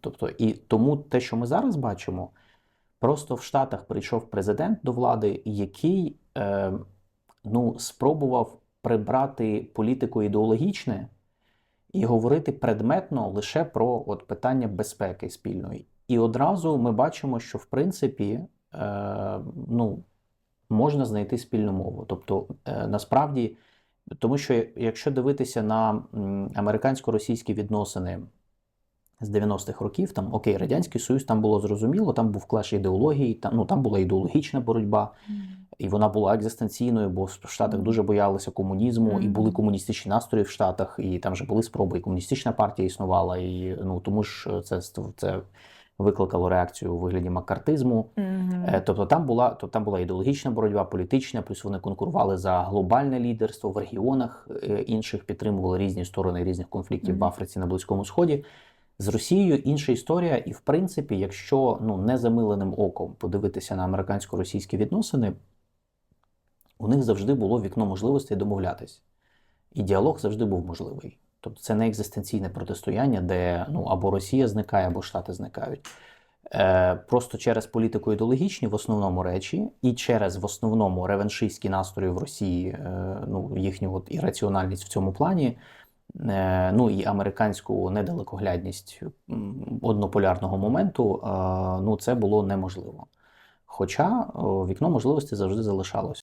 Тобто, і тому те, що ми зараз бачимо, просто в Штатах прийшов президент до влади, який е, ну, спробував прибрати політико ідеологічне і говорити предметно лише про от, питання безпеки спільної. І одразу ми бачимо, що в принципі е, ну, можна знайти спільну мову. Тобто, е, насправді, тому що якщо дивитися на американсько-російські відносини з 90-х років, там окей, Радянський Союз там було зрозуміло, там був клаш ідеології, там, ну, там була ідеологічна боротьба, і вона була екзистенційною, бо в Штатах дуже боялися комунізму, і були комуністичні настрої в Штатах, і там вже були спроби, і комуністична партія існувала, і ну тому ж це, це викликало реакцію у вигляді маккартизму. Мгм. Е, Тобто там була тобто там була ідеологічна боротьба, політична, плюс вони конкурували за глобальне лідерство в регіонах е, інших, підтримували різні сторони різних конфліктів в Африці на Близькому Сході. З Росією інша історія, і в принципі, якщо ну незамиленим оком подивитися на американсько-російські відносини, у них завжди було вікно можливостей домовлятись. І діалог завжди був можливий. Тобто це не екзистенційне протистояння, де ну або Росія зникає, або Штати зникають. Е, просто через політику ідеологічні в основному речі, і через в основному реваншистські настрої в Росії, е, ну їхню от ірраціональність в цьому плані, ну і американську недалекоглядність однополярного моменту, е, ну це було неможливо. Хоча вікно можливості завжди залишалось.